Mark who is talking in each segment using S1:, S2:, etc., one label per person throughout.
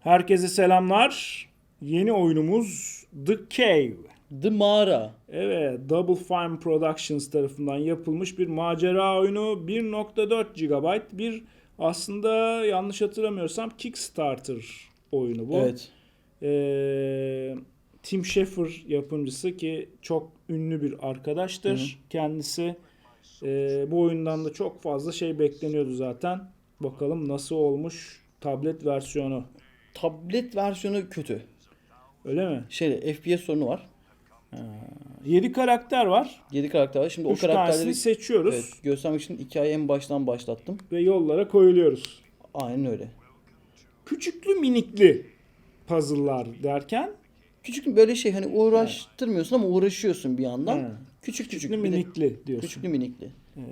S1: Herkese selamlar. Yeni oyunumuz The Cave.
S2: The Mağara.
S1: Evet, Double Fine Productions tarafından yapılmış bir macera oyunu. 1.4 GB bir aslında yanlış hatırlamıyorsam Kickstarter oyunu bu.
S2: Evet.
S1: Ee, Tim Schafer yapımcısı ki çok ünlü bir arkadaştır.
S2: Hı
S1: Kendisi e, bu oyundan da çok fazla şey bekleniyordu zaten. Bakalım nasıl olmuş tablet versiyonu.
S2: Tablet versiyonu kötü.
S1: Öyle mi?
S2: Şeyde FPS sorunu var.
S1: 7 karakter var.
S2: 7 karakter var. Şimdi
S1: 3
S2: o karakterleri
S1: seçiyoruz
S2: evet, göstermek için hikayeyi en baştan başlattım.
S1: ve yollara koyuluyoruz.
S2: Aynen öyle.
S1: Küçüklü minikli puzzle'lar derken
S2: Küçük böyle şey hani uğraştırmıyorsun ama uğraşıyorsun bir yandan.
S1: He.
S2: Küçük küçük
S1: küçüklü minikli diyorsun.
S2: küçüklü minikli.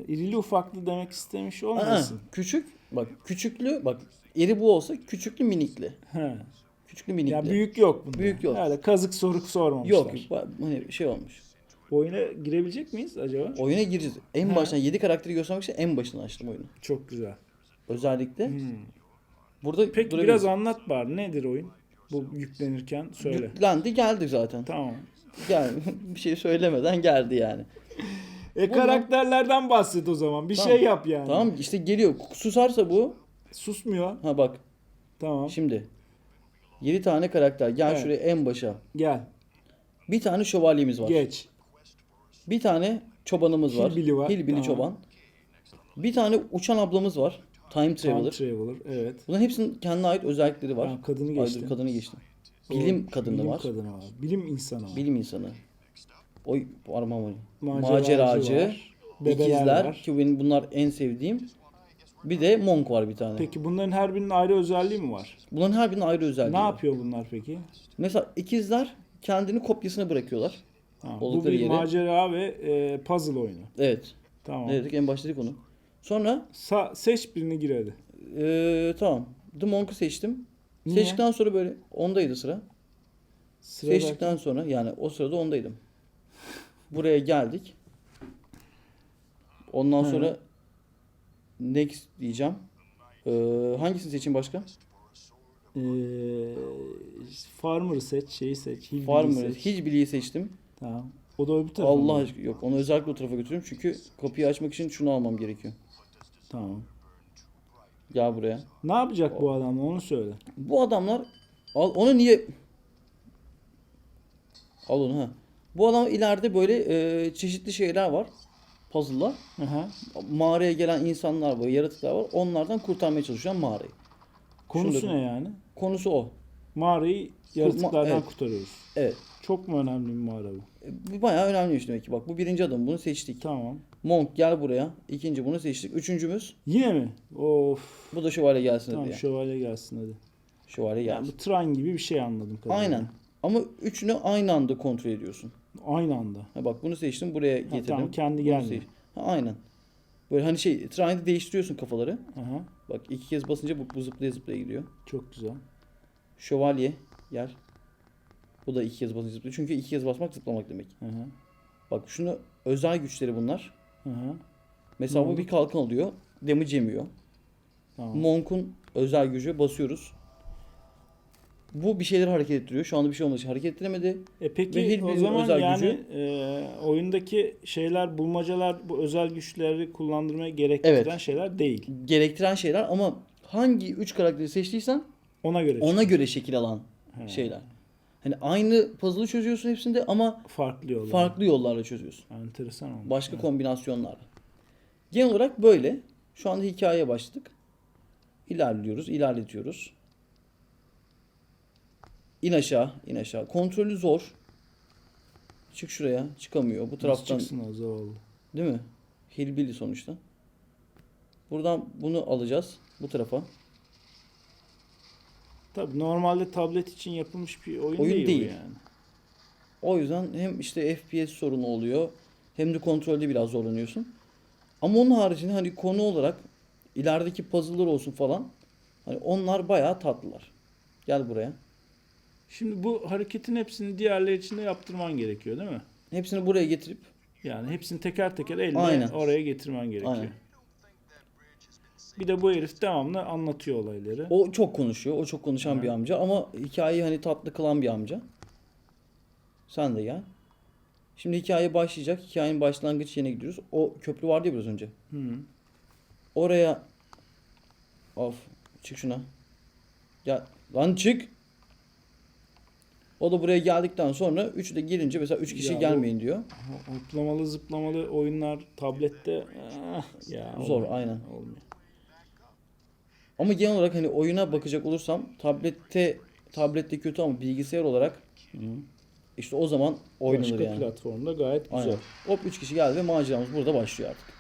S1: İrili ufaklı demek istemiş
S2: Aa,
S1: olmasın.
S2: küçük bak küçüklü bak eri bu olsa küçüklü minikli.
S1: He.
S2: Küçüklü minikli.
S1: Ya büyük yok bunda.
S2: Büyük yok.
S1: Öyle kazık soruk sormamışlar.
S2: Yok hani şey olmuş.
S1: Oyuna girebilecek miyiz acaba?
S2: Oyuna gireceğiz. En
S1: Ha.
S2: baştan 7 karakteri göstermek için en başından açtım oyunu.
S1: Çok güzel.
S2: Özellikle
S1: Hmm.
S2: burada
S1: Peki biraz anlat bari. Nedir oyun? Bu yüklenirken söyle.
S2: Yüklendi geldi zaten.
S1: Tamam.
S2: Gel bir şey söylemeden geldi yani.
S1: E
S2: Bundan-
S1: karakterlerden bahset o zaman. Bir
S2: Tamam.
S1: şey yap yani.
S2: Tamam işte geliyor. Susarsa bu.
S1: Susmuyor.
S2: Ha bak
S1: Tamam.
S2: şimdi. 7 tane karakter. Gel
S1: Evet.
S2: şuraya en başa.
S1: Gel.
S2: Bir tane şövalyemiz var.
S1: Geç.
S2: Bir tane çobanımız var.
S1: Hillbilly var.
S2: Hillbilly
S1: Tamam.
S2: çoban. Bir tane uçan ablamız var. Time Traveler.
S1: Time Traveler. Evet.
S2: Bunların hepsinin kendine ait özellikleri var.
S1: Tamam, kadını
S2: Ay,
S1: geçtim.
S2: dur, kadını geçtim. Bilim kadını
S1: Bilim
S2: var.
S1: kadını var. Bilim insanı var.
S2: Bilim insanı. Oy parmağım oynuyor.
S1: Maceracı
S2: Maceracı.
S1: var. Bebeler
S2: ikizler
S1: var.
S2: ki benim bunlar en sevdiğim. Bir de Monk var bir tane.
S1: Peki bunların her birinin ayrı özelliği mi var?
S2: Bunların her birinin ayrı özelliği
S1: Ne
S2: var.
S1: yapıyor bunlar peki?
S2: Mesela ikizler kendini kopyasına bırakıyorlar.
S1: Ha, bu
S2: Oldukları
S1: bir
S2: yere.
S1: macera ve e, puzzle oyunu.
S2: Evet.
S1: Tamam.
S2: Ne dedik en başta dedik onu. Sonra
S1: Sa- seç birini gir hadi.
S2: eee, tamam. The Monk'u seçtim.
S1: Niye?
S2: Seçtikten sonra böyle ondaydı sıra.
S1: Sıra
S2: Seçtikten sonra yani o sırada ondaydım. Buraya geldik. Ondan
S1: Hı.
S2: sonra next diyeceğim. Eee, hangisini seçeyim başka?
S1: Ee, Farmer'ı seç, şeyi seç. Hillbilly'yi
S2: Farmer.
S1: seç.
S2: Hillbilly'yi seçtim.
S1: Tamam. O da öbür tarafa
S2: Allah
S1: mı?
S2: aşkına yok. Onu özellikle o tarafa götürüyorum çünkü kapıyı açmak için şunu almam gerekiyor.
S1: Tamam.
S2: Gel buraya.
S1: Ne yapacak bu adam onu söyle.
S2: Bu adamlar al onu niye al onu ha. Bu adam ileride böyle e, çeşitli şeyler var. Puzzle'lar.
S1: Aha.
S2: Mağaraya gelen insanlar var, yaratıklar var. Onlardan kurtarmaya çalışıyor mağarayı.
S1: Konusu
S2: Şunu
S1: ne yani?
S2: Konusu o.
S1: Mağarayı yaratıklardan
S2: evet.
S1: kurtarıyoruz.
S2: Evet.
S1: Çok mu önemli bir mağara bu?
S2: E, Bu bayağı önemliymiş demek ki. Bak bu birinci adım. Bunu seçtik.
S1: Tamam.
S2: Monk gel buraya. İkinci bunu seçtik. Üçüncümüz
S1: Yine mi? Of.
S2: bu da şövalye gelsin
S1: Tamam
S2: diye.
S1: şövalye gelsin hadi.
S2: Şövalye
S1: Yani
S2: gelsin.
S1: bu tren gibi bir şey anladım kadarıyla.
S2: Aynen. Ama üçünü aynı anda kontrol ediyorsun.
S1: Aynı anda.
S2: Ha bak bunu seçtim buraya getirdim.
S1: tamam, kendi
S2: seç- Ha, aynen. Böyle hani şey triangle değiştiriyorsun kafaları.
S1: Aha.
S2: Bak iki kez basınca bu, bu zıplaya zıplaya gidiyor.
S1: Çok güzel.
S2: Şövalye gel. Bu da iki kez basınca zıplıyor. Çünkü iki kez basmak zıplamak demek.
S1: Aha.
S2: Bak şunu özel güçleri bunlar.
S1: Aha.
S2: Mesela
S1: Ne
S2: bu bir kalkan alıyor. Damage yemiyor.
S1: Tamam.
S2: Monk'un özel gücü basıyoruz. Bu bir şeyleri hareket ettiriyor. Şu anda bir şey olmadığı için hareket ettiremedi.
S1: E peki o zaman yani
S2: gücü-
S1: e, oyundaki şeyler bulmacalar bu özel güçleri kullandırmaya gerektiren
S2: Evet.
S1: şeyler değil.
S2: Gerektiren şeyler ama hangi üç karakteri seçtiysen
S1: Ona göre
S2: ona göre şekil alan
S1: He.
S2: şeyler. Hani aynı puzzle'ı çözüyorsun hepsinde ama
S1: farklı yollar.
S2: farklı yollarla çözüyorsun.
S1: Enteresan olmuş.
S2: Başka
S1: Evet.
S2: kombinasyonlarla. Genel olarak böyle. Şu anda hikayeye başladık. İlerliyoruz, ilerletiyoruz. İn aşağı, in aşağı. Kontrolü zor. Çık şuraya, çıkamıyor. Bu
S1: Nasıl
S2: taraftan,
S1: çıksın o zavallı?
S2: değil mi? Hillbilly sonuçta. Buradan bunu alacağız bu tarafa.
S1: Tabii normalde tablet için yapılmış bir oyun,
S2: Oyun
S1: değil,
S2: değil.
S1: yani.
S2: O yüzden hem işte FPS sorunu oluyor hem de kontrolde biraz zorlanıyorsun. Ama onun haricinde hani konu olarak ilerideki puzzle'lar olsun falan hani onlar bayağı tatlılar. Gel buraya.
S1: Şimdi bu hareketin hepsini diğerleri için de yaptırman gerekiyor değil mi?
S2: Hepsini buraya getirip
S1: Yani hepsini teker teker elle
S2: Aynen.
S1: oraya getirmen gerekiyor.
S2: Aynen.
S1: Bir de bu herif devamlı anlatıyor olayları.
S2: O çok konuşuyor. O çok konuşan bir amca ama hikayeyi hani tatlı kılan bir amca. Sen de gel. Şimdi hikaye başlayacak. Hikayenin başlangıç yerine gidiyoruz. O köprü vardı ya biraz önce.
S1: Hı.
S2: Oraya Of. Çık şuna. Gel. Lan çık. O da buraya geldikten sonra üçü de gelince mesela üç kişi
S1: Ya
S2: gelmeyin diyor.
S1: Hoplamalı zıplamalı oyunlar tablette ah, ya
S2: Zor
S1: olmuyor.
S2: aynen.
S1: Olmuyor.
S2: Ama genel olarak hani oyuna bakacak olursam tablette tablette kötü ama bilgisayar olarak işte o zaman oynanır
S1: Başka
S2: yani.
S1: platformda gayet güzel.
S2: Aynen. Hop 3 kişi geldi ve maceramız burada başlıyor artık.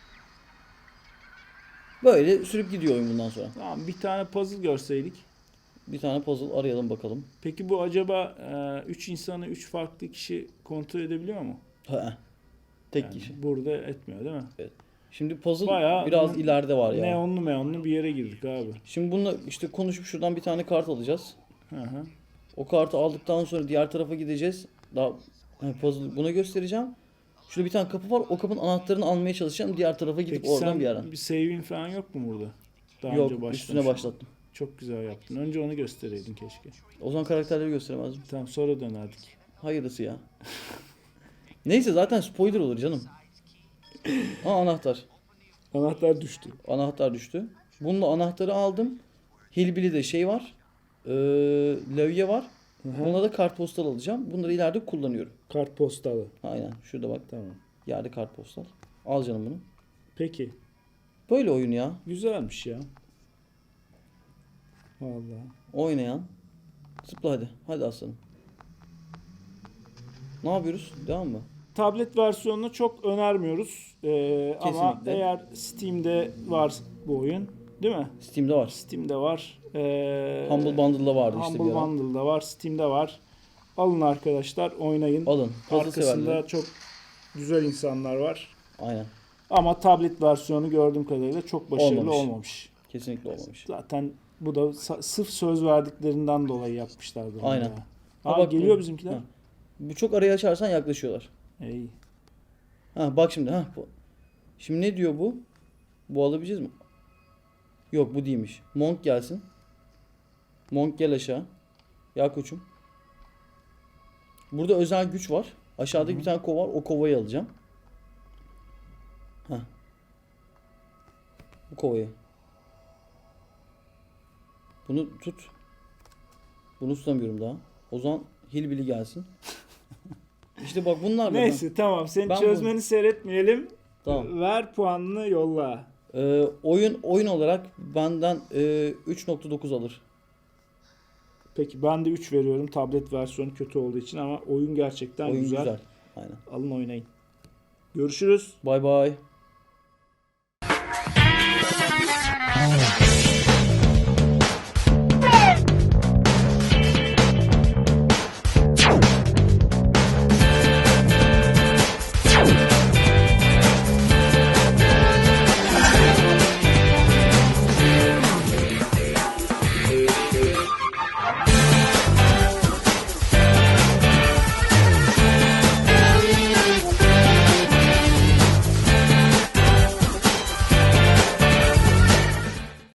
S2: Böyle sürüp gidiyor oyun bundan sonra.
S1: Tamam bir tane puzzle görseydik.
S2: Bir tane puzzle arayalım bakalım.
S1: Peki bu acaba 3 insanı 3 farklı kişi kontrol edebiliyor mu?
S2: Ha. Tek
S1: Yani
S2: kişi.
S1: Burada etmiyor değil mi?
S2: Şimdi puzzle
S1: Bayağı
S2: biraz ileride var ya.
S1: Neonlu meonlu bir yere girdik abi.
S2: Şimdi bununla işte konuşup şuradan bir tane kart alacağız.
S1: Hı hı.
S2: O kartı aldıktan sonra diğer tarafa gideceğiz. Daha hani puzzle buna göstereceğim. Şurada bir tane kapı var. O kapının anahtarını almaya çalışacağım. Diğer tarafa gidip
S1: Peki
S2: oradan
S1: sen
S2: bir yerden.
S1: bir saving falan yok mu burada? Daha
S2: Yok
S1: önce
S2: üstüne başlattım.
S1: Çok güzel yaptın. Önce onu göstereydin keşke.
S2: O zaman karakterleri gösteremezdim.
S1: Tamam sonra dönerdik.
S2: Hayırlısı ya. Neyse zaten spoiler olur canım. Aa anahtar.
S1: Anahtar düştü.
S2: Anahtar düştü. Bununla anahtarı aldım. Hillbilly'de şey var. Ee, levye var.
S1: Hı hı.
S2: Buna da kartpostal alacağım. Bunları ileride kullanıyorum.
S1: Kart postalı.
S2: Aynen. Şurada bak.
S1: Tamam.
S2: Yerde kartpostal. Al canım bunu.
S1: Peki.
S2: Böyle oyun ya.
S1: Güzelmiş ya. Vallahi.
S2: Oynayan. Zıpla hadi. Hadi aslanım. Ne yapıyoruz? Devam mı?
S1: Tablet versiyonunu çok önermiyoruz. Ee, ama
S2: Kesinlikle.
S1: eğer Steam'de var bu oyun, değil mi?
S2: Steam'de var.
S1: Steam'de var. Ee,
S2: Humble Bundle'da vardı işte
S1: Humble
S2: bir ara.
S1: Bundle'da var, Steam'de var. Alın arkadaşlar, oynayın.
S2: Alın. Puzzle
S1: Arkasında
S2: severler.
S1: çok güzel insanlar var.
S2: Aynen.
S1: Ama tablet versiyonu gördüğüm kadarıyla çok başarılı
S2: Olmamış.
S1: olmamış.
S2: Kesinlikle olmamış.
S1: Zaten bu da sırf söz verdiklerinden dolayı yapmışlardır.
S2: Aynen.
S1: ya.
S2: Ha
S1: Aa,
S2: bak
S1: geliyor
S2: bu-
S1: bizimkiler.
S2: Ha. Bu çok araya açarsan yaklaşıyorlar.
S1: İyi.
S2: Ha bak şimdi ha bu. Şimdi ne diyor bu? Bu alabileceğiz mi? Yok bu değilmiş. Monk gelsin. Monk gel aşağı. Ya koçum. Burada özel güç var. Aşağıda bir tane kova var. O kovayı alacağım. Ha. Bu kovayı. Bunu tut. Bunu tutamıyorum daha. O zaman Hillbilly gelsin. İşte bak bunlar da-
S1: Neyse tamam seni
S2: Ben
S1: çözmeni seyretmeyelim.
S2: Tamam.
S1: Ver puanını yolla.
S2: Ee, oyun oyun olarak benden e, 3.9 alır.
S1: Peki ben de 3 veriyorum tablet versiyonu kötü olduğu için ama oyun gerçekten
S2: oyun
S1: güzel.
S2: güzel. Aynen.
S1: Alın oynayın. Görüşürüz.
S2: Bay bay.